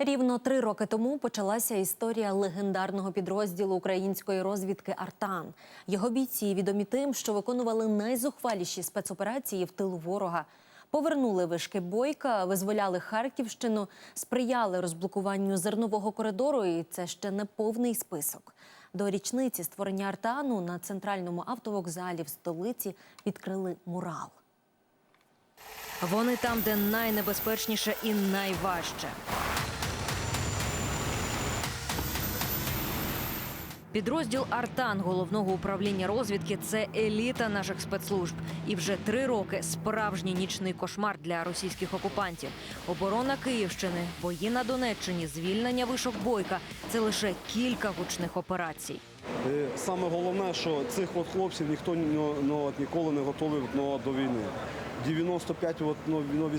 Рівно три роки тому почалася історія легендарного підрозділу української розвідки Артан. Його бійці відомі тим, що виконували найзухваліші спецоперації в тилу ворога. Повернули вишки бойка, визволяли Харківщину, сприяли розблокуванню зернового коридору. І це ще не повний список. До річниці створення Артану на центральному автовокзалі в столиці відкрили мурал. Вони там, де найнебезпечніше і найважче. Підрозділ Артан головного управління розвідки це еліта наших спецслужб. І вже три роки справжній нічний кошмар для російських окупантів. Оборона Київщини, бої на Донеччині, звільнення вишок бойка це лише кілька гучних операцій. І саме головне, що цих от хлопців ніхто ну, ніколи не готовий ну, до війни. 95 от, ну, ну,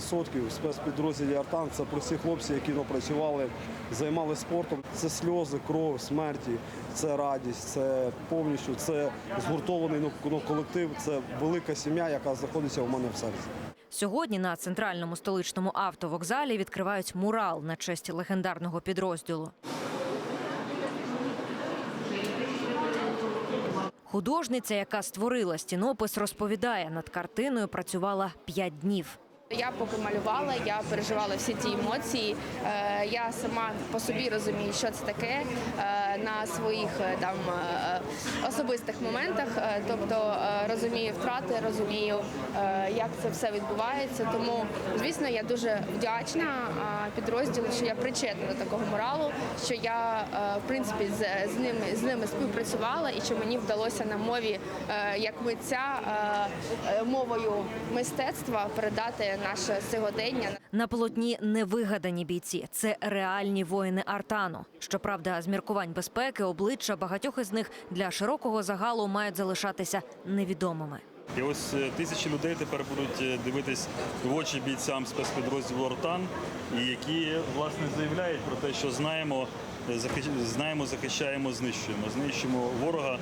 спецпідрозділі Артан це прості хлопці, які ну, працювали, займалися спортом. Це сльози, кров, смерті, це радість, це повністю це згуртований ну, ну, колектив, це велика сім'я, яка знаходиться у мене в серці. Сьогодні на центральному столичному автовокзалі відкривають мурал на честь легендарного підрозділу. Художниця, яка створила стінопис, розповідає, над картиною працювала п'ять днів. Я поки малювала, я переживала всі ті емоції. Е, Я сама по собі розумію, що це таке е, на своїх е, там особистих моментах. Тобто розумію втрати, розумію, як це все відбувається. Тому, звісно, я дуже вдячна підрозділу, що я причетна до такого моралу, що я в принципі з, ними з ними співпрацювала і що мені вдалося на мові як митця мовою мистецтва передати наше сьогодення. На полотні невигадані бійці. Це реальні воїни Артану. Щоправда, з міркувань безпеки обличчя багатьох із них для широкого загалу мають залишатися невідомими. І ось е, тисячі людей тепер будуть е, дивитись в очі бійцям спецпідрозділу Ортан, які власне заявляють про те, що знаємо, знаємо, захищаємо, знищуємо, знищуємо ворога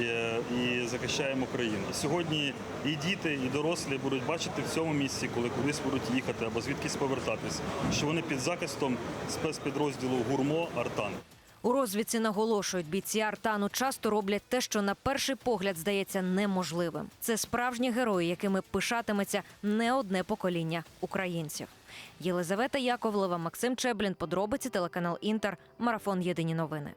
е, і захищаємо країну. Сьогодні і діти, і дорослі будуть бачити в цьому місці, коли кудись будуть їхати або звідкись повертатись, що вони під захистом спецпідрозділу Гурмо Артан. У розвідці наголошують, бійці Артану часто роблять те, що на перший погляд здається неможливим. Це справжні герої, якими пишатиметься не одне покоління українців. Єлизавета Яковлева, Максим Чеблін, подробиці телеканал Інтер, марафон Єдині новини.